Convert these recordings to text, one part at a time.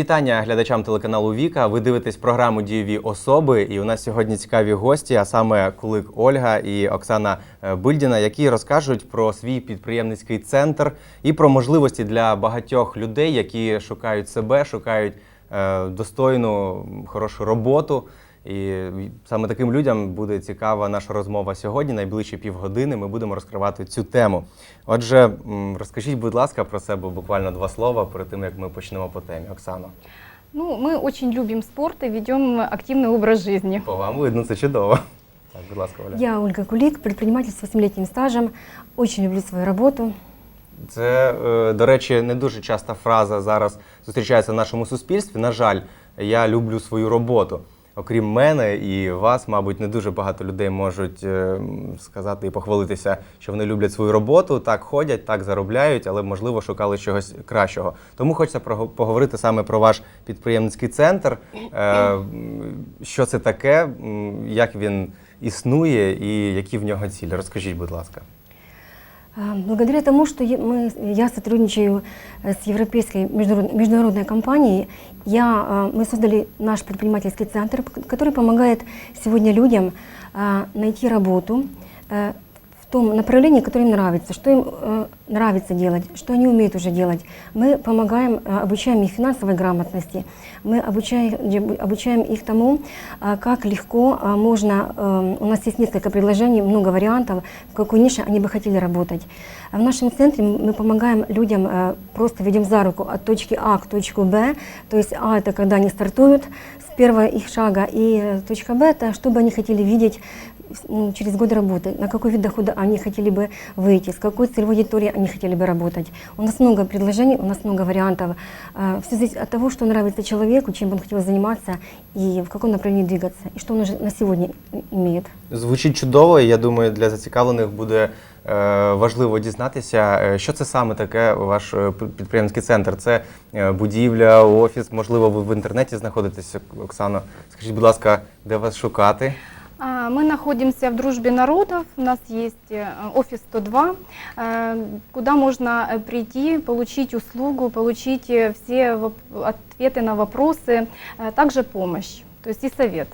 Вітання глядачам телеканалу Віка. Ви дивитесь програму Дієві особи. І у нас сьогодні цікаві гості, а саме Кулик Ольга і Оксана е, Бильдіна, які розкажуть про свій підприємницький центр і про можливості для багатьох людей, які шукають себе, шукають е, достойну, хорошу роботу. І саме таким людям буде цікава наша розмова сьогодні. Найближчі півгодини ми будемо розкривати цю тему. Отже, розкажіть, будь ласка, про себе буквально два слова перед тим, як ми почнемо по темі. Оксано. Ну, мы очень любим спорт и ведем активный образ жизни. По вам видно, це чудово. Так, будь ласка, Оля. Я Ольга Кулик, предприниматель с 8-летним стажем. Очень люблю свою работу. Це, е, до речі, не дуже часта фраза зараз зустрічається в нашому суспільстві. На жаль, я люблю свою роботу. Окрім мене і вас, мабуть, не дуже багато людей можуть е, сказати і похвалитися, що вони люблять свою роботу, так ходять, так заробляють, але можливо шукали чогось кращого. Тому хочеться поговорити саме про ваш підприємницький центр. Е, Що це таке, як він існує і які в нього цілі? Розкажіть, будь ласка. А, Благодаря тому, что я- мы, я сотрудничаю э, с европейской международ- международной компанией, я, а, мы создали наш предпринимательский центр, п- который помогает сегодня людям а, найти работу э, в том направлении, которое им нравится, что им э, нравится делать, что они умеют уже делать. Мы помогаем, э, обучаем их финансовой грамотности, мы обучаем, обучаем их тому, а, как легко а, можно, э, у нас есть несколько предложений, много вариантов, в какой нише они бы хотели работать. А В нашем центре мы помогаем людям, э, просто ведем за руку от точки А к точку Б, то есть А это когда они стартуют с первого их шага, и э, точка Б это что бы они хотели видеть через годы работы, на какой вид дохода они хотели бы выйти, с какой целевой аудиторией они хотели бы работать. У нас много предложений, у нас много вариантов. Все зависит от того, что нравится человеку, чем бы он хотел заниматься и в каком направлении двигаться, и что он уже на сегодня и- имеет. Звучить чудово, і я думаю, для зацікавлених буде е, важливо дізнатися, е, що це саме таке ваш е, п- підприємницький центр. Це е, будівля, офіс, можливо, ви в інтернеті знаходитеся, Оксано. Скажіть, будь ласка, де вас шукати? А, Мы находимся в Дружбе народов, у нас есть э, офис 102, э, куда можно э, прийти, получить услугу, получить э, все воп- ответы на вопросы, э, также помощь, то есть и совет.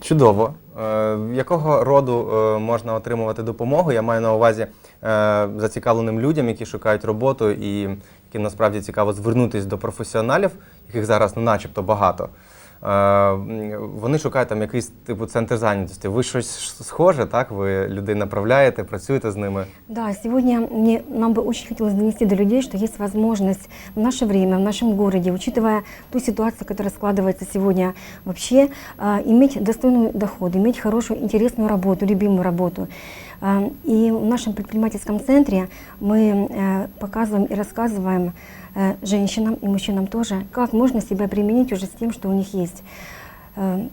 Чудово. Е, Якого роду е, можна отримувати допомогу? Я маю на увазі е, зацікавленим людям, які шукають роботу і яким насправді цікаво звернутися до професіоналів, яких зараз ну, начебто багато. Е, м, Вони шукають там якийсь типу центр зайнятості. Ви щось схоже, так? Ви людей направляєте, працюєте з ними. Да, сегодня мне, нам бы очень хотелось донести до людей, что есть возможность в наше время, в нашем городе, учитывая ту ситуацию, которая складывается сегодня вообще, а, иметь достойный доход, иметь хорошую, интересную работу, любимую работу. А, И в нашем предпринимательском центре мы э, показываем и рассказываем э, женщинам и мужчинам тоже, как можно себя применить уже с тем, что у них есть. Э,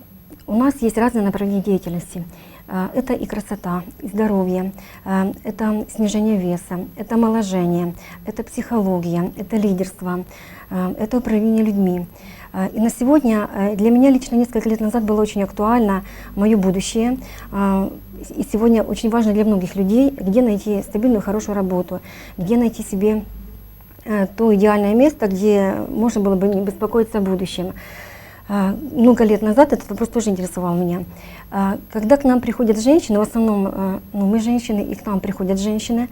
У нас есть разные направления деятельности. Э, Это и красота, и здоровье, э, это снижение веса, это омоложение, это психология, это лидерство, э, это управление людьми. Э, И на сегодня э, для меня лично несколько лет назад было очень актуально мое будущее. Э, И сегодня очень важно для многих людей, где найти стабильную, хорошую работу, где найти себе э, то идеальное место, где можно было бы не беспокоиться о будущем. А, Много лет назад этот вопрос тоже интересовал меня. А, Когда к нам приходят женщины, в основном а, ну, мы женщины, и к нам приходят женщины,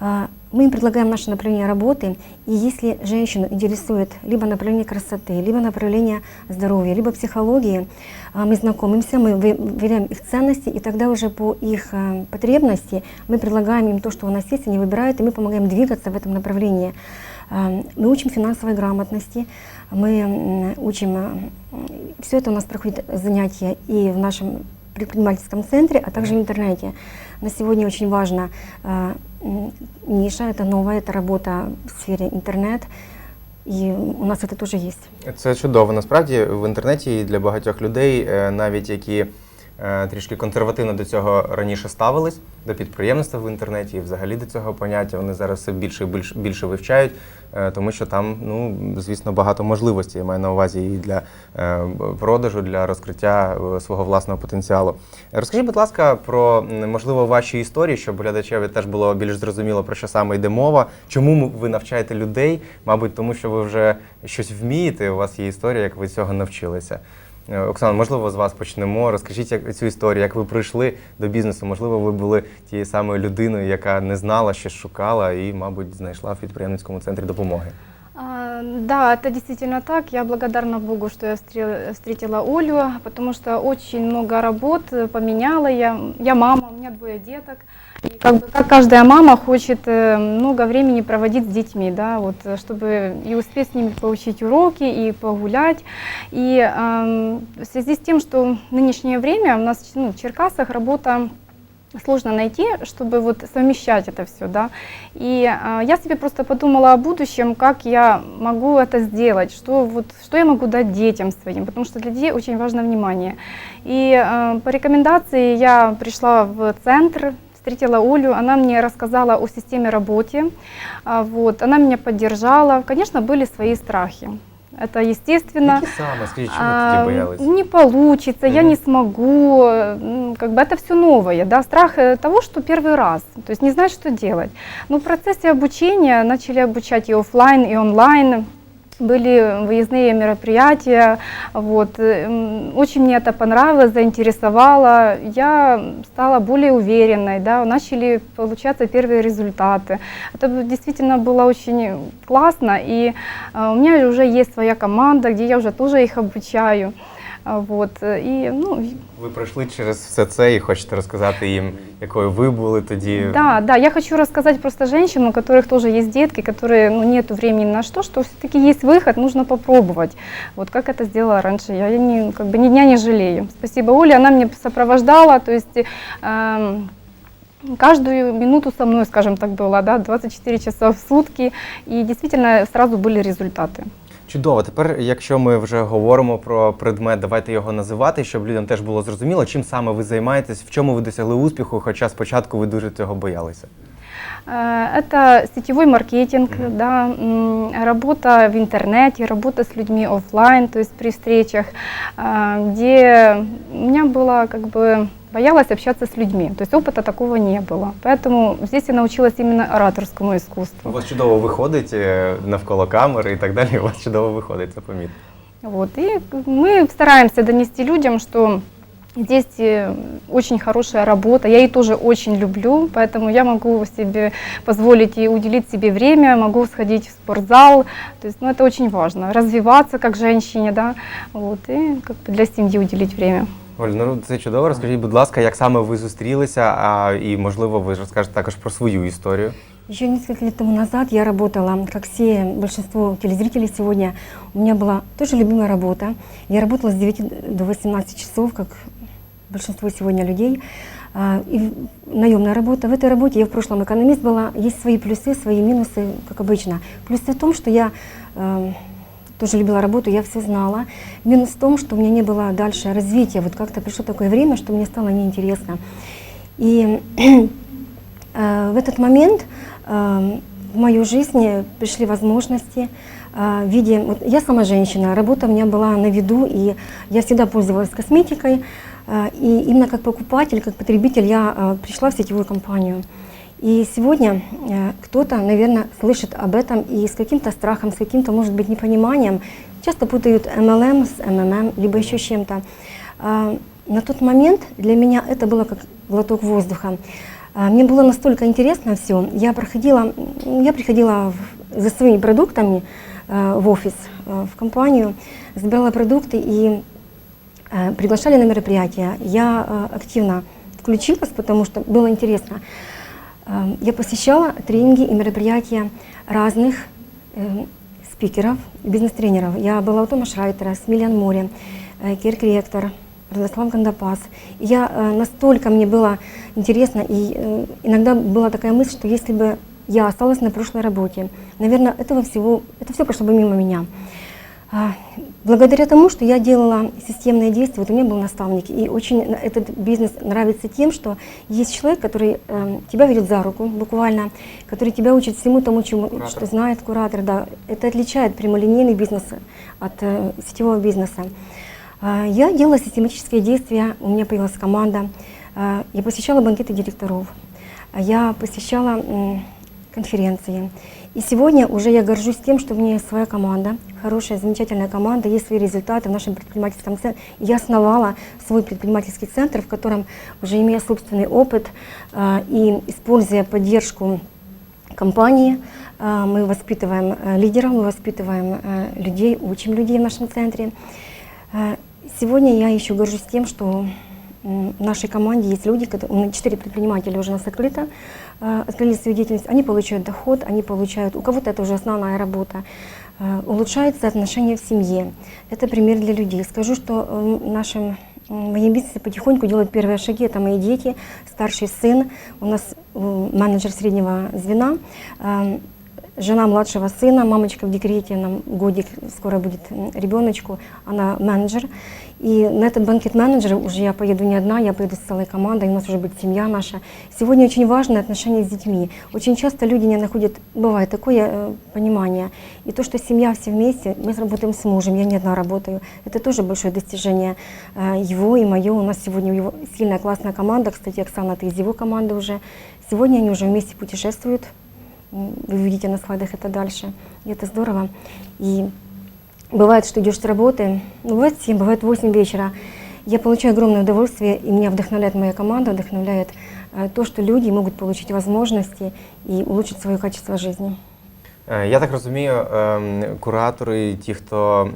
а, мы им предлагаем наше направление работы, и если женщину интересует либо направление красоты, либо направление здоровья, либо психологии, мы знакомимся, мы вы- выявляем их ценности, и тогда уже по их а, потребности мы предлагаем им то, что у нас есть, они выбирают, и мы помогаем двигаться в этом направлении. А, Мы учим финансовой грамотности, мы м, учим, все это у нас проходит занятия и в нашем предпринимательском центре, а также в интернете. На сегодня очень важна а, м, ниша, это новая, это работа в сфере интернет, и у нас это тоже есть. Це чудово. Насправді в інтернеті і для багатьох людей, е, навіть які е, трішки консервативно до цього раніше ставились, до підприємництва в інтернеті і взагалі до цього поняття. Вони зараз все більше і більше, більше вивчають, е, тому що там, ну, звісно, багато можливостей. Я маю на увазі і для е, продажу, для розкриття е, свого власного потенціалу. Розкажіть, будь ласка, про можливо ваші історії, щоб глядачеві теж було більш зрозуміло, про що саме йде мова. Чому ви навчаєте людей? Мабуть, тому що ви вже щось вмієте. У вас є історія, як ви цього навчилися. Е, Оксана, можливо, з вас почнемо. Розкажіть як, цю історію, як ви прийшли до бізнесу. Можливо, ви були тією самою людиною, яка не знала, що шукала, і, мабуть, знайшла в підприємницькому центрі допомоги. А, Да, это действительно так. Я благодарна Богу, что я встре- встретила Олю, потому что очень много работ э, поменяла я. Я мама, у меня двое деток. И как, бы, как каждая мама хочет э, много времени проводить с детьми, да, вот, э, чтобы и успеть с ними получить уроки, и погулять. И эм, в связи с тем, что в нынешнее время у нас ну, в Черкасах работа сложно найти, чтобы вот совмещать это все, да. И а, я себе просто подумала о будущем, как я могу это сделать, что вот что я могу дать детям своим, потому что для детей очень важно внимание. И а, по рекомендации я пришла в центр, встретила Олю, она мне рассказала о системе работе, а, вот, она меня поддержала. Конечно, были свои страхи. Это естественно. Які саме? Скажіть, чому ви А, тоді боялись? Не получится, я Мгм. не смогу. м, Как бы это все новое, да, страх э, того, что первый раз, то есть не знать, что делать. Но в процессе обучения начали обучать и оффлайн, и онлайн. Были выездные мероприятия, вот. э, м, Очень мне это понравилось, заинтересовало. Я стала более уверенной, да, начали получаться первые результаты. Это б- действительно было очень классно, и а, у меня уже есть своя команда, где я уже тоже их обучаю. А, Вот, э, и, ну, Ви пройшли через все це і хочете розказати їм, якою ви були тоді. да, да, я хочу рассказать просто женщинам, у которых тоже есть детки, которые, ну, нету времени на что, что все-таки есть выход, нужно попробовать. Вот как это сделала раньше, я не, как бы ни дня не жалею. Спасибо Оле, она меня сопровождала, то есть эм, каждую минуту со мной, скажем так, была, да, 24 часа в сутки, и действительно сразу были результаты. Чудово. Тепер, якщо ми вже говоримо про предмет, давайте його називати, щоб людям теж було зрозуміло, чим саме ви займаєтесь, в чому ви досягли успіху, хоча спочатку ви дуже цього боялися. Э, Это сетевой маркетинг, да, м, работа в интернете, работа с людьми оффлайн, то есть при встречах, э, где у меня было как бы боялась общаться с людьми, то есть опыта такого не было. Поэтому здесь я научилась именно ораторскому У искусству. вас чудово виходить е, навколо камери і так далі. У вас чудово виходить, це помітно. Вот. И мы стараемся донести людям, что здесь э, очень хорошая работа, я ее тоже очень люблю, поэтому я могу себе позволить и уделить себе время, могу сходить в спортзал, то есть, ну, это очень важно, развиваться как женщине, да, вот, и как бы для семьи уделить время. Оль, ну це чудово. Розкажіть, будь ласка, як саме ви зустрілися, а і можливо, ви ж розкажете також про свою історію. Еще несколько лет тому назад я работала, как все большинство телезрителей сегодня, у меня была тоже любимая работа. Я работала с 9 до 18 часов, как большинство сегодня людей. А, И наемная работа. В этой работе я в прошлом экономист была. Есть свои плюсы, свои минусы, как обычно. Плюсы в том, что я э, тоже любила работу, я все знала. Минус в том, что у меня не было дальше развития. Вот как-то пришло такое время, что мне стало неинтересно. И Э, В этот момент в мою жизнь пришли возможности в виде... Вот я сама женщина, работа у меня была на виду, и я всегда пользовалась косметикой. Э, И именно как покупатель, как потребитель я э, пришла в сетевую компанию. И сегодня э, кто-то, наверное, слышит об этом и с каким-то страхом, с каким-то, может быть, непониманием часто путают MLM с MMM, либо еще с чем-то. А, На тот момент для меня это было как глоток воздуха. А, Мне было настолько интересно все. Я проходила, я приходила за своими продуктами в офис, в компанию, забирала продукты и приглашали на мероприятия. Я э, активно включилась, потому что было интересно. Э, Я посещала тренинги и мероприятия разных э, спикеров, бизнес-тренеров. Я была у Тома Шрайтера, Смилиан Море, э, Кирк Ректор, Радослав Гандапас. И Я э, настолько мне было интересно, и э, иногда была такая мысль, что если бы я осталась на прошлой работе, наверное, этого всего, это все прошло бы мимо меня. Благодаря тому, что я делала системные действия, вот у меня был наставник, и очень этот бизнес нравится тем, что есть человек, который э, тебя ведет за руку буквально, который тебя учит всему тому, чему, Куратор. что знает куратор, да. Это отличает прямолинейный бизнес от э, сетевого бизнеса. А, Я делала систематические действия, у меня появилась команда, А, я посещала банкеты директоров, А я посещала м, конференции. И сегодня уже я горжусь тем, что у меня есть своя команда, хорошая, замечательная команда, есть свои результаты в нашем предпринимательском центре. Я основала свой предпринимательский центр, в котором уже имея собственный опыт а, и используя поддержку компании, а, мы воспитываем э, лидеров, мы воспитываем э, людей, учим людей в нашем центре. Э, Сегодня я еще горжусь тем, что в нашей команде есть люди, которые, у меня четыре предпринимателя уже нас открыто, э, открыли свою деятельность, они получают доход, они получают, у кого-то это уже основная работа, Э, улучшаются отношения в семье. Это пример для людей. Скажу, что в нашем м, в моем бизнесе потихоньку делают первые шаги. Это мои дети, старший сын, у нас менеджер среднего звена, э, жена младшего сына, мамочка в декрете, нам годик, скоро будет ребеночку, она менеджер. И на этот банкет менеджера уже я поеду не одна, я поеду с целой командой, у нас уже будет семья наша. Сегодня очень важно отношения с детьми. Очень часто люди не находят, бывает такое э, понимание. И то, что семья все вместе, мы работаем с мужем, я не одна работаю, это тоже большое достижение э, его и мое. У нас сегодня у его сильная классная команда, кстати, Оксана, ты из его команды уже. Сегодня они уже вместе путешествуют, М, вы видите на слайдах это дальше. И это здорово. И бывает, что идешь с работы, ну, бывает 7, бывает 8 вечера. Я получаю огромное удовольствие, и меня вдохновляет моя команда, вдохновляет э, то, что люди могут получить возможности и улучшить свое качество жизни. Е, Я так розумію, ем, куратори, ті, хто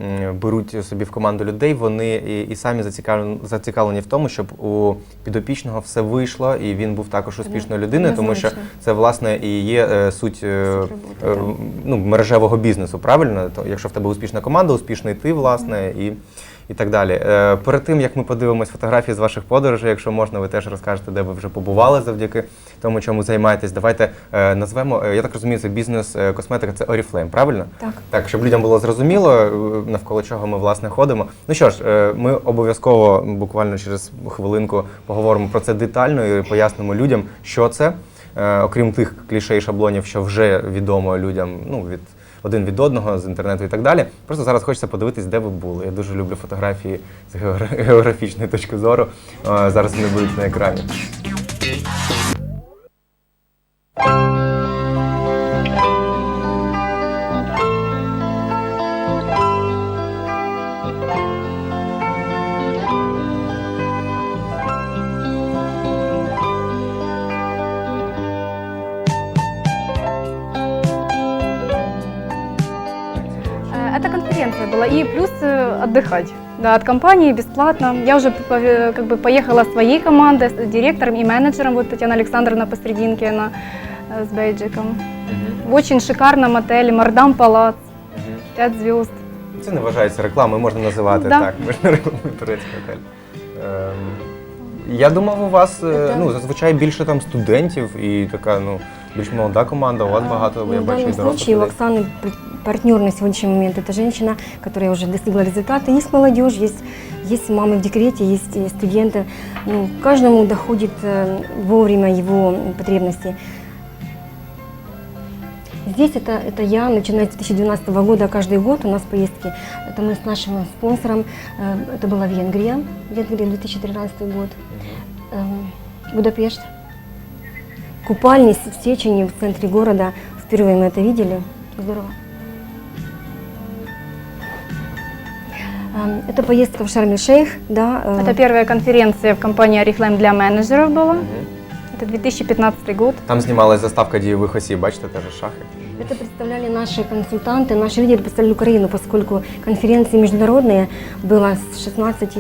беруть собі в команду людей, вони і, самі зацікавлені, зацікавлені в тому, щоб у підопічного все вийшло, і він був також успішною людиною, тому що це власне і є е, суть, е, ну, мережевого бізнесу. Правильно? То якщо в тебе успішна команда, успішний ти, власне, і. І так далі. Е, перед тим як ми подивимось фотографії з ваших подорожей, якщо можна, ви теж розкажете, де ви вже побували завдяки тому, чому займаєтесь. Давайте е, назвемо. е, я так розумію, це бізнес косметика, це Oriflame, правильно? Так. Так, щоб людям було зрозуміло, навколо чого ми власне ходимо. Ну що ж, ми обов'язково буквально через хвилинку поговоримо про це детально і пояснимо людям, що це, окрім тих клішей і шаблонів, що вже відомо людям ну, від один від одного з інтернету і так далі. Просто зараз хочеться подивитись, де ви були. Я дуже люблю фотографії з географічної точки зору. Е, Зараз вони будуть на екрані. была и плюс э, отдыхать. Да, от компании бесплатно. Я уже пове- как бы поехала своей командой, с директором и менеджером, вот Татьяна Александровна посерединке, она э, с бейджиком. В очень шикарном отеле Мардам Палац, 5 звезд. Це не вважається рекламою, можна називати Да. так. Ми ж не рекламуємо турецький готель. Ем, я думав, у вас е, Це- ну, зазвичай більше там студентів і така ну, Більш молода команда, у вас багато, ну, я в бачу, і данном случае у. Оксаны партнер на сегодняшний момент это женщина, которая уже достигла результата. Есть молодежь, есть, есть мамы в декрете, есть студенты. Ну, каждому доходит вовремя его потребности. Здесь это, это я, начиная с 2012 года, каждый год у нас поездки. Это мы с нашим спонсором, э, это была Венгрия, Венгрия 2013 год, Эм, Будапешт. Купальни в Сечени, в центре города. Впервые мы это видели. Здорово. Эм, Это поездка в Шарм-эль-Шейх, да. э, Это первая конференция в компании Oriflame для менеджеров была. Мгм. Это 2015 год. Там знімалась заставка дійових осіб, бачите, теж шахи. Это представляли наши консультанты, наши лидеры представляли Украину, поскольку конференции международные было с 16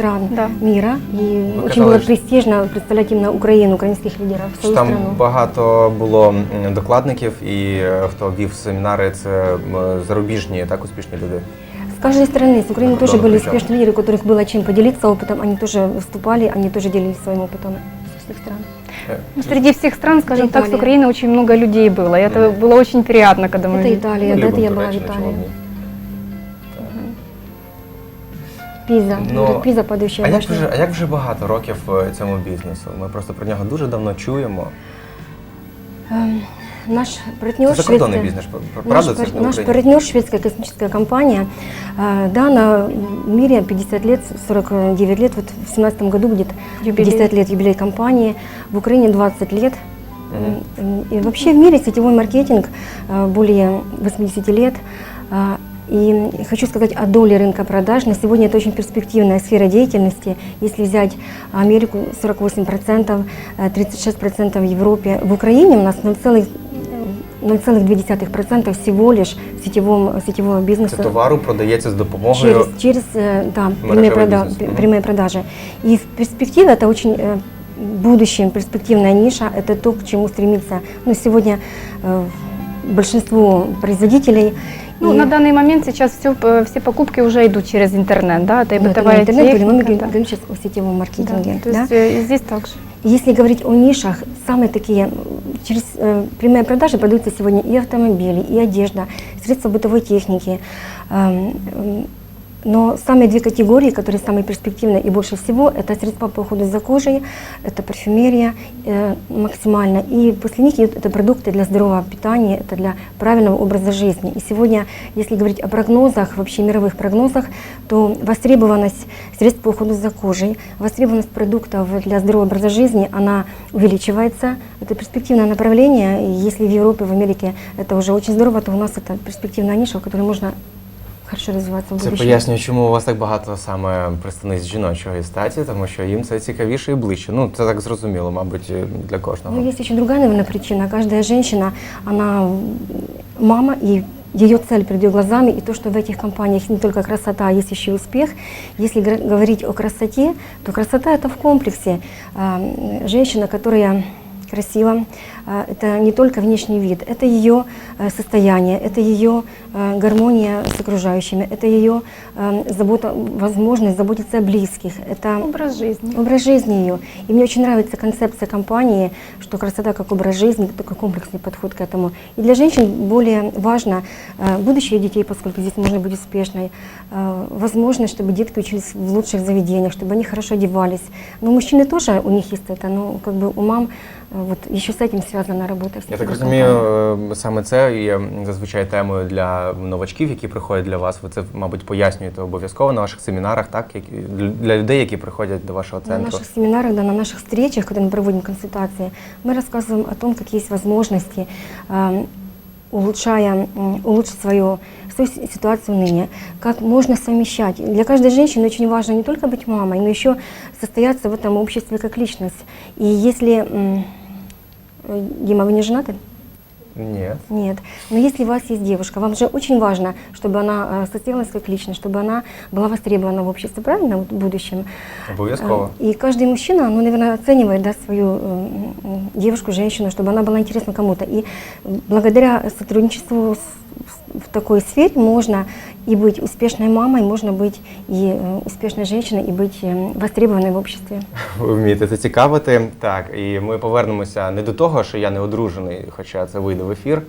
стран Да. мира. И Вы очень было казалось, престижно представлять именно Украину, украинских лидеров, Що свою там страну. багато було м, докладників, і е, хто вів семінари, це м, зарубіжні, так успішні люди. С каждой страны, с Украины Так, тоже да, были причем. успешные лидеры, у которых было чем поделиться опытом, они тоже выступали, они тоже делились своим опытом со всех стран. Е, Ну, Среди всех стран, скажем так, с Италия. Украины очень много людей было. И это Мгм. было очень приятно, когда мы Это Италия, Ну, да, это любимо я была в Туреччину, чому Италии. Пиза, Но- город Пиза, падающая А як башня. вже, а як вже багато років е, цьому бізнесу? Ми просто про нього дуже давно чуємо. Эм, Наш партнер Це закордонний шведская- бізнес, Наш, правда? Це пар- ж не наш Україна? партнер шведская космическая компания, э, да, на мире 50 лет, 49 лет, вот в 17 году будет Юбилей. 50 лет юбилей компании, в Украине 20 лет. Мгм. М, И вообще в мире сетевой маркетинг э, более 80 лет. А, И хочу сказать о доле рынка продаж. На сегодня это очень перспективная сфера деятельности. Если взять Америку 48%, э, 36% в Европе. В Украине у нас 0,2% 0,2% всего лишь сетевом, сетевого Це бизнеса. товару продається з допомогою. Через, через э, да, прямые, Маржевой прода- бизнес. п- Мгм. прямые продажи. И в перспективе это очень э, в будущем перспективная ниша, это то, к чему стремится ну, сегодня э, большинство производителей. Ну, И на данный момент сейчас все, все покупки уже идут через интернет, да, это и ну, это бытовая не интернет, говорим, мы техника, говорим да. говорим сейчас о сетевом Да, маркетинге. то да. есть э, и здесь также. Если говорить о нишах, самые такие, м, через э, прямые продажи продаются сегодня и автомобили, и одежда, средства бытовой техники. Эм, м, Но самые две категории, которые самые перспективные и больше всего, это средства по уходу за кожей, это парфюмерия э, максимально. И после них идут это продукты для здорового питания, это для правильного образа жизни. И сегодня, если говорить о прогнозах, вообще мировых прогнозах, то востребованность средств по уходу за кожей, востребованность продуктов для здорового образа жизни, она увеличивается. Это перспективное направление. И если в Европе, в Америке это уже очень здорово, то у нас это перспективная ниша, в которой можно хорошо развиваться Це пояснює, чому у вас так багато саме представниць жіночої статі, тому що їм це цікавіше і ближче. Ну це так зрозуміло, мабуть, для кожного. Ну, есть очень другая, наверное, причина. Каждая женщина, она м, мама, и ее цель перед ее глазами, и то, что в этих компаниях не только красота, а есть еще и успех. Если говорить о красоте, то красота это в комплексе. Женщина, которая красива, а, это не только внешний вид, это ее э, состояние, это ее э, гармония с окружающими, это ее э, забота, возможность заботиться о близких, это Образ жизни. образ жизни ее. И мне очень нравится концепция компании, что красота как образ жизни, такой комплексный подход к этому. И для женщин более важно будущее детей, поскольку здесь можно быть успешной, возможность, чтобы детки учились в лучших заведениях, чтобы они хорошо одевались. Но мужчины тоже, у них есть это, но как бы у мам вот еще с этим связана работа. в Я так сетевой розумію, компании. е, саме це є зазвичай темою для новачків, які приходять для вас. Ви це, мабуть, пояснюєте обов'язково на ваших семінарах, так які для людей, які приходять до вашого На центру. наших семинарах, да, на наших встречах, когда мы проводим консультации, мы рассказываем о том, как есть возможности, э, улучшая, м, улучшить свою, свою си- ситуацию ныне, как можно совмещать. Для каждой женщины очень важно не только быть мамой, но еще состояться в этом обществе как личность. И если... м, э, Дима, вы не женаты? Ні. Нет. Но если у вас есть девушка, вам же очень важно, чтобы она э, состоялась как личность, чтобы она была востребована в обществе, правильно, вот в будущем? Обов'язково. А, И каждый мужчина, ну, наверное, оценивает да, свою э, м, девушку, женщину, чтобы она была интересна кому-то. И благодаря сотрудничеству с- в такой сфере можно и быть успешной мамой, можно быть и э, успешной женщиной, и быть э, востребованной в обществе. Ви вмієте це цікавити. Так, і ми повернемося не до того, що я не одружений, хоча це вийде в ефір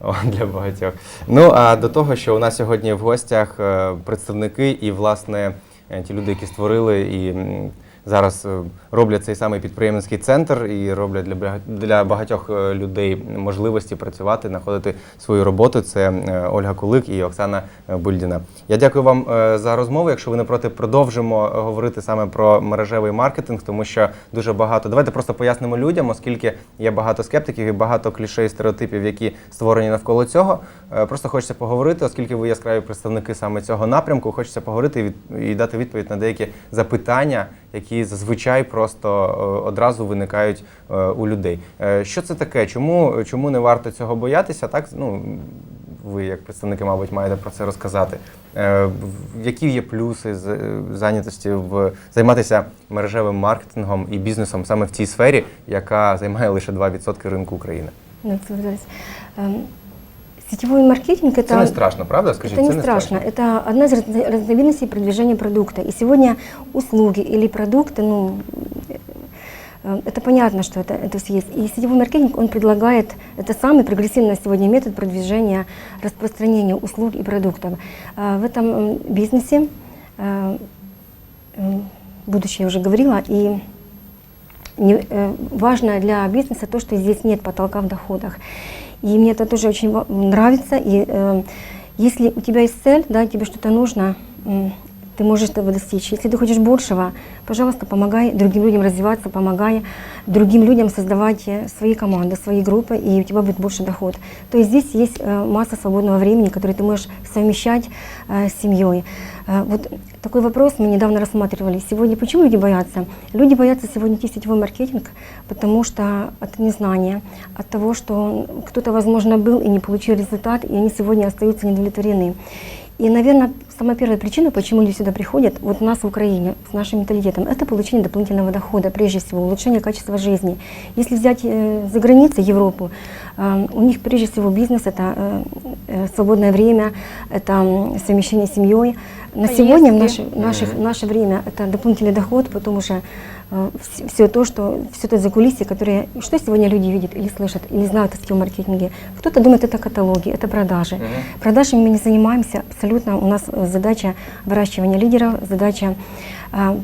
о, для багатьох. Ну а до того, що у нас сьогодні в гостях е, представники і, власне, е, ті люди, які створили і м, зараз е, роблять цей самий підприємницький центр і роблять для для багатьох е, людей можливості працювати, знаходити свою роботу. Це е, Ольга Кулик і Оксана е, Бульдіна. Я дякую вам за розмову. Якщо ви не проти, продовжимо говорити саме про мережевий маркетинг, тому що дуже багато. Давайте просто пояснимо людям, оскільки є багато скептиків і багато клішей, стереотипів, які створені навколо цього. Просто хочеться поговорити, оскільки ви яскраві представники саме цього напрямку. Хочеться поговорити і, від, і дати відповідь на деякі запитання, які зазвичай просто е, одразу виникають е, у людей. Е, Що це таке? Чому, чому не варто цього боятися? Так, ну ви, як представники, мабуть, маєте про це розказати. Е, в- Які є плюси з- е, зайнятості в займатися мережевим маркетингом і бізнесом саме в цій сфері, яка займає лише 2% ринку України? Ну, это сказать. Эм, Сетевой маркетинг это... Це не страшно, правда? Скажіть, это не страшно. Это одна из разно- разновидностей продвижения продукта. И сегодня услуги или продукты, ну, э, это понятно, что это, это все есть. И сетевой маркетинг, он предлагает, это самый прогрессивный на сегодня метод продвижения, распространения услуг и продуктов. А В этом бизнесе э, э, будущее я уже говорила, и не- э, важно для бизнеса то, что здесь нет потолка в доходах. И мне это тоже очень нравится. И э, если у тебя есть цель, да, тебе что-то нужно, ты можешь этого достичь. Если ты хочешь большего, пожалуйста, помогай другим людям развиваться, помогай другим людям создавать э, свои команды, свои группы, и у тебя будет больше доход. То есть здесь есть э, масса свободного времени, которое ты можешь совмещать э, с семьей. Вот такой вопрос мы недавно рассматривали. Сегодня почему люди боятся? Люди боятся сегодня идти в сетевой маркетинг, потому что от незнания, от того, что кто-то, возможно, был и не получил результат, и они сегодня остаются недовлетворены. И, наверное, самая первая причина, почему люди сюда приходят, вот у нас в Украине, с нашим менталитетом, это получение дополнительного дохода, прежде всего, улучшение качества жизни. Если взять э, за границей Европу, э, у них прежде всего бизнес, это э, э, свободное время, это м, совмещение с семьей. На сегодня, в наше, Поездки. в наше, в наше время, это дополнительный доход, потом уже все то, что все то закулисье, которые, что сегодня люди видят или слышат, или знают о сетевом маркетинге. Кто-то думает, это каталоги, это продажи. Продажами мы не занимаемся абсолютно. У нас э, задача выращивания лидеров, задача э,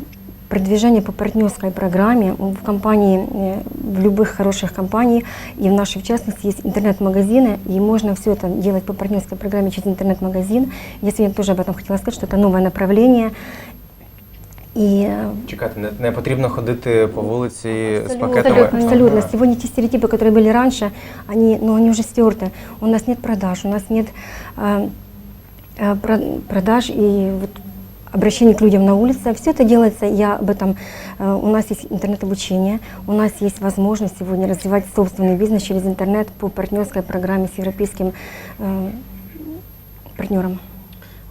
продвижения по партнерской программе в компании, э, в любых хороших компаниях, и в нашей в частности есть интернет-магазины, и можно все это делать по партнерской программе через интернет-магазин. Я сегодня тоже об этом хотела сказать, что это новое направление. И э, Чекайте, не, не потрібно ходити по вулиці з Абсолютно, пакетами. абсолютно. Ага. Сегодня те стереотипы, которые были раньше, они, ну, они уже стерты. У нас нет продаж, у нас нет э, э, про- продаж и вот обращений к людям на улице. Все это делается, я об этом, э, у нас есть интернет-обучение, у нас есть возможность сегодня развивать собственный бизнес через интернет по партнерской программе с европейским э, партнером.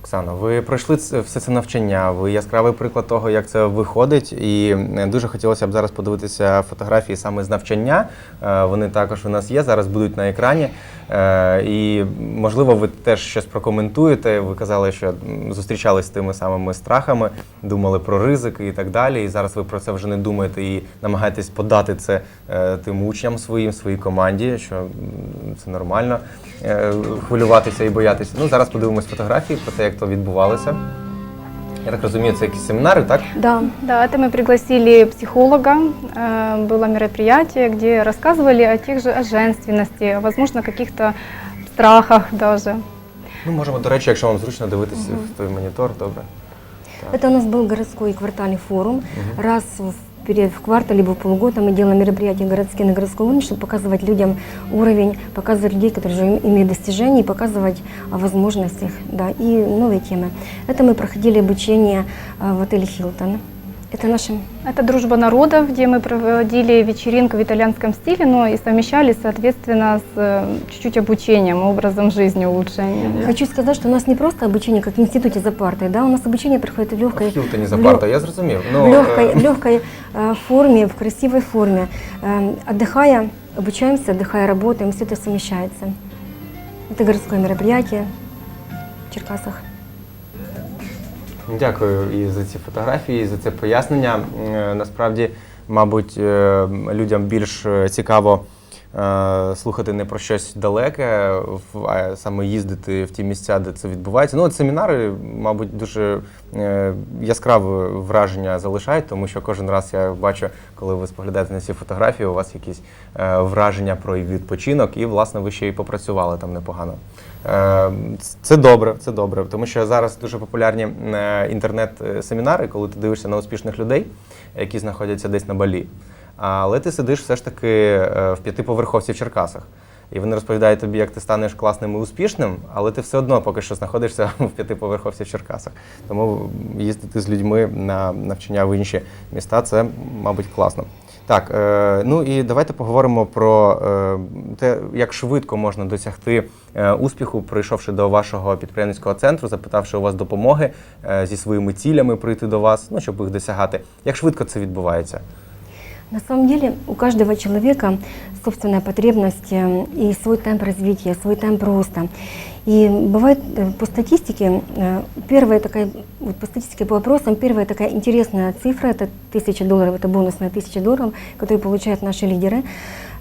Оксано, ви пройшли все це навчання. Ви яскравий приклад того, як це виходить. І е, дуже хотілося б зараз подивитися фотографії саме з навчання. Е, Вони також у нас є, зараз будуть на екрані. Е, І можливо, ви теж щось прокоментуєте. Ви казали, що зустрічались з тими самими страхами, думали про ризики і так далі. І зараз ви про це вже не думаєте і намагаєтесь подати це тим учням своїм, своїй команді, що це нормально хвилюватися і боятися. Ну зараз подивимось фотографії про те, як то відбувалося. Я так розумію, це якісь семінари, так? Да, Да, это мы пригласили психолога. Э, Было мероприятие, где рассказывали о тех же о женственности, о, возможно, каких-то страхах даже. Ну, можемо, до речі, якщо вам зручно дивитися в той монітор, добре. Это у нас был городской квартальный форум. Раз в период в квартал либо в полгода мы делаем мероприятия городские на городской уровне, чтобы показывать людям уровень, показывать людей, которые уже им- имеют достижения, и показывать о возможностях, да, и новые темы. Это мы проходили обучение а, в отеле Хилтон. Это нашим Это «Дружба народов», где мы проводили вечеринку в итальянском стиле, но и совмещали, соответственно, с э, чуть-чуть обучением, образом жизни улучшением. Хочу сказать, что у нас не просто обучение, как в институте за партой, да, у нас обучение проходит в легкой, В Хілтоні за в лё- парта, я зрозумів. Ну, в легкой, е, в легкой э, форме, в красивой форме. Э, отдыхая, обучаемся, отдыхая, работаем, все это совмещается. Это городское мероприятие в Черкасах. Дякую і за ці фотографії, і за це пояснення. Е, Насправді, мабуть, е, людям більш е, цікаво слухати не про щось далеке, а саме їздити в ті місця, де це відбувається. Ну, от семінари, мабуть, дуже е, яскраве враження залишають, тому що кожен раз я бачу, коли ви споглядаєте на ці фотографії, у вас якісь е, враження про відпочинок, і, власне, ви ще й попрацювали там непогано. Е, Це добре, це добре, тому що зараз дуже популярні е, інтернет-семінари, коли ти дивишся на успішних людей, які знаходяться десь на балі. Але ти сидиш все ж таки е, в п'ятиповерховці в Черкасах. І вони розповідають тобі, як ти станеш класним і успішним, але ти все одно поки що знаходишся в п'ятиповерховці в Черкасах. Тому їздити з людьми на навчання в інші міста це, мабуть, класно. Так, е, ну і давайте поговоримо про е, те, як швидко можна досягти успіху, прийшовши до вашого підприємницького центру, запитавши у вас допомоги зі своїми цілями прийти до вас, ну щоб їх досягати. Як швидко це відбувається? На самом деле у каждого человека собственная потребность э, и свой темп развития, свой темп роста. И бывает э, по статистике, э, первая такая, вот по статистике по вопросам, первая такая интересная цифра, это тысяча долларов, это бонусная тысяча долларов, которую получают наши лидеры.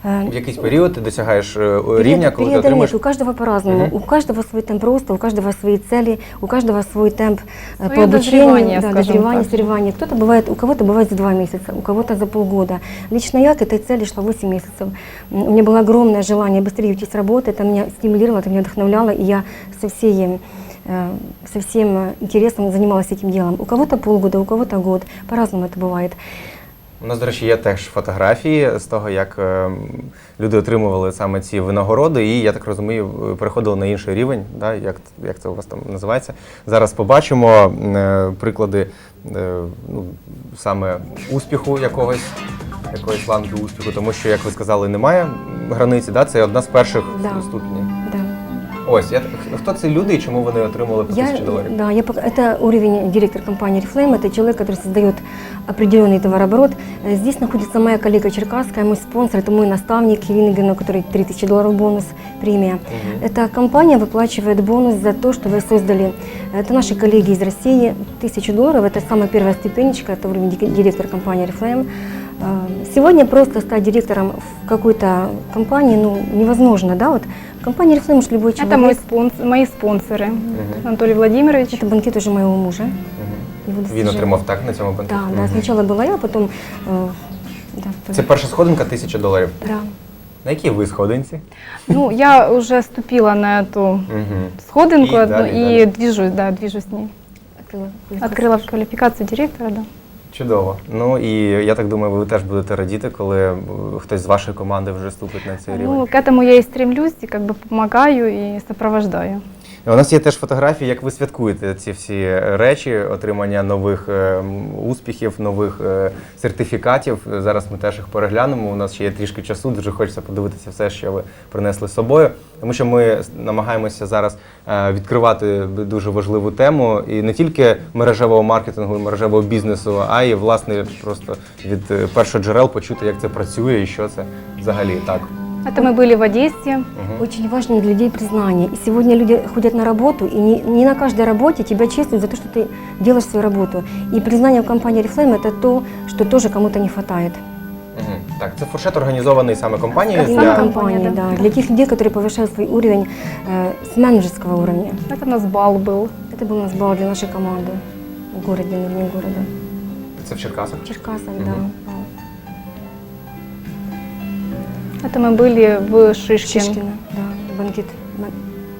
Э, В якийсь період ти досягаєш е, Периода- рівня, коли ти периода отримуєш нет, у каждого по-разному. Мгм. У каждого свой темп роста, у каждого свои цели, у каждого свой темп э, Своё по обучению, дозревание, да, скажем дозревание, так. соревнования. Кто-то бывает, у кого-то бывает за два месяца, у кого-то за полгода. Лично я к этой цели шла 8 месяцев. М, У меня было огромное желание быстрее уйти с работы, это меня стимулировало, это меня вдохновляло, и я со всей э, со всем э, интересом занималась этим делом. У кого-то полгода, у кого-то год. По-разному это бывает. У нас, до речі, є теж фотографії з того, як е, люди отримували саме ці винагороди, і я так розумію, переходили на інший рівень. Да? Як, як це у вас там називається? Зараз побачимо е, приклади е, ну, саме успіху якогось, якоїсь ланки успіху, тому що, як ви сказали, немає границі. Да? Це одна з перших Да. ступенів. Да. Ось я хто ці люди і чому вони отримали по Я, тисячі доларів? да, я, пок- это уровень директор компании Reflame, это человек, который создает определенный товарооборот. Э, Здесь находится моя коллега Черкасская, мой спонсор, это мой наставник Винген, у которой 3000 долларов бонус, премия. Мгм. Эта компания выплачивает бонус за то, что вы создали. Это наши коллеги из России, 1000 долларов, это самая первая ступенечка, это уровень ди- директор компании Reflame. Э, Сегодня просто стать директором в какой-то компании ну, невозможно, да, вот компания Reflame может любой человек. Это мой спонс- мои спонсоры. Анатолий Владимирович. Это банкет уже моего мужа. Мгм. Его Він достижения. отримав так на цьому банкеті? Да, да, Мгм. сначала была я, потом... э, да, Це перша сходинка тисяча доларів. да. На якій ви сходинці? Ну, я уже ступила на эту Угу. сходинку И одну далее, и далее. движусь, да, движусь с ней. Открыла. Открыла квалификацию директора, да. Чудово. Ну і я так думаю, ви теж будете радіти, коли е, хтось з вашої команди вже ступить на цей рівень. Ну, к этому я і стремлюсь, і как бы помогаю і сопровождаю. У нас є теж фотографії, як ви святкуєте ці всі речі, отримання нових е, успіхів, нових е, сертифікатів. Зараз ми теж їх переглянемо. У нас ще є трішки часу. Дуже хочеться подивитися все, що ви принесли з собою. Тому що ми намагаємося зараз е, відкривати дуже важливу тему і не тільки мережевого маркетингу мережевого бізнесу, а й власне просто від першоджерел почути, як це працює і що це взагалі так. Это мы были в Одессе. Мгм. Очень важно для людей признание. И сегодня люди ходят на работу, и не, не на каждой работе тебя чествуют за то, что ты делаешь свою работу. И признание в компании Reflame – это то, что тоже кому-то не хватает. Мгм. Так, це фуршет організований саме компанією Саме Именно для компания, компании, да. да. Для тех людей, которые повышают свой уровень э, с менеджерского уровня. Это у нас бал был. Это был у нас бал для нашей команды в городе, на дне города. це в Черкасах. В Черкасах, Мгм. да. бал. Это мы были в Шишкин. Шишкина, да, банкет. бан-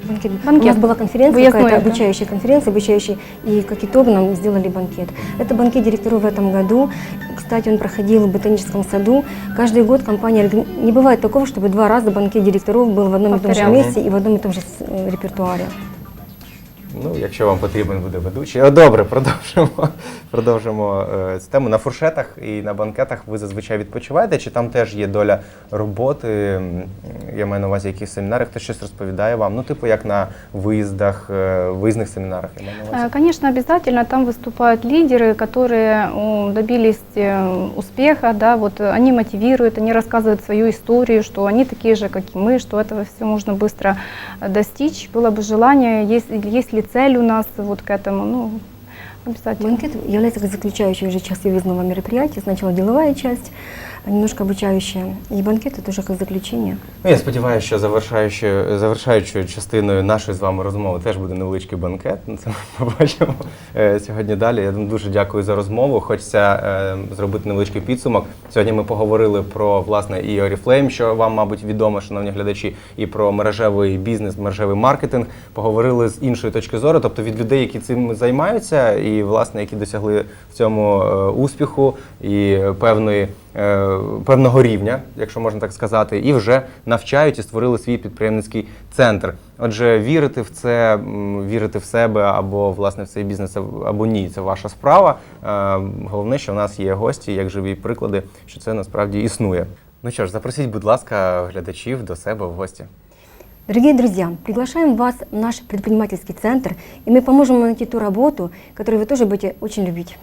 банкет. Банкет. У нас была конференция, Выездной, какая-то да. обучающая конференция, обучающая, и как итог нам сделали банкет. Это банкет директоров в этом году. Кстати, он проходил в ботаническом саду. Каждый год компания органи- не бывает такого, чтобы два раза банкет директоров был в одном и том же Повторялся. месте и в одном и том же э, репертуаре. Ну, якщо вам потрібен буде ведучий. О, добре, продовжимо. Продовжимо е, цю тему. На фуршетах і на банкетах ви зазвичай відпочиваєте, чи там теж є доля роботи? М, Я маю на увазі якісь семінари, хтось щось розповідає вам. Ну, типу, як на виїздах, е, виїзних семінарах. Я маю на увазі. Э, Конечно, обязательно там выступают лидеры, которые м, добились э, успеха, да, вот э, они мотивируют, они рассказывают свою историю, что они такие же, как и мы, что этого все можно быстро э, достичь. Было бы желание, есть, есть ли цель у нас вот к этому, ну, обязательно. Банкет является заключающей уже частью визного мероприятия. Сначала деловая часть, немножко обучающая. И банкет это уже как заключение. Ну, я сподіваюся, що завершаючою, завершаючою частиною нашої з вами розмови теж буде невеличкий банкет. Ну, Це ми побачимо е, сьогодні далі. Я дуже дякую за розмову. Хочеться е, зробити невеличкий підсумок. Сьогодні ми поговорили про власне і Oriflame, що вам, мабуть, відомо, шановні глядачі, і про мережевий бізнес, мережевий маркетинг. Поговорили з іншої точки зору, тобто від людей, які цим займаються, і власне які досягли в цьому е, успіху і певної. Е, Певного рівня, якщо можна так сказати, і вже навчають і створили свій підприємницький центр. Отже, вірити в це, вірити в себе або власне в цей бізнес, або ні, це ваша справа. Е, Головне, що в нас є гості, як живі приклади, що це насправді існує. Ну що ж, запросіть, будь ласка, глядачів до себе в гості. Дорогие друзья, приглашаем вас в наш предпринимательский центр, и мы поможем вам найти ту работу, которую вы тоже будете очень любить.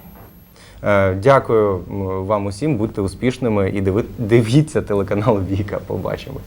Е, Дякую вам усім, будьте успішними і дивіться телеканал Віка. Побачимось.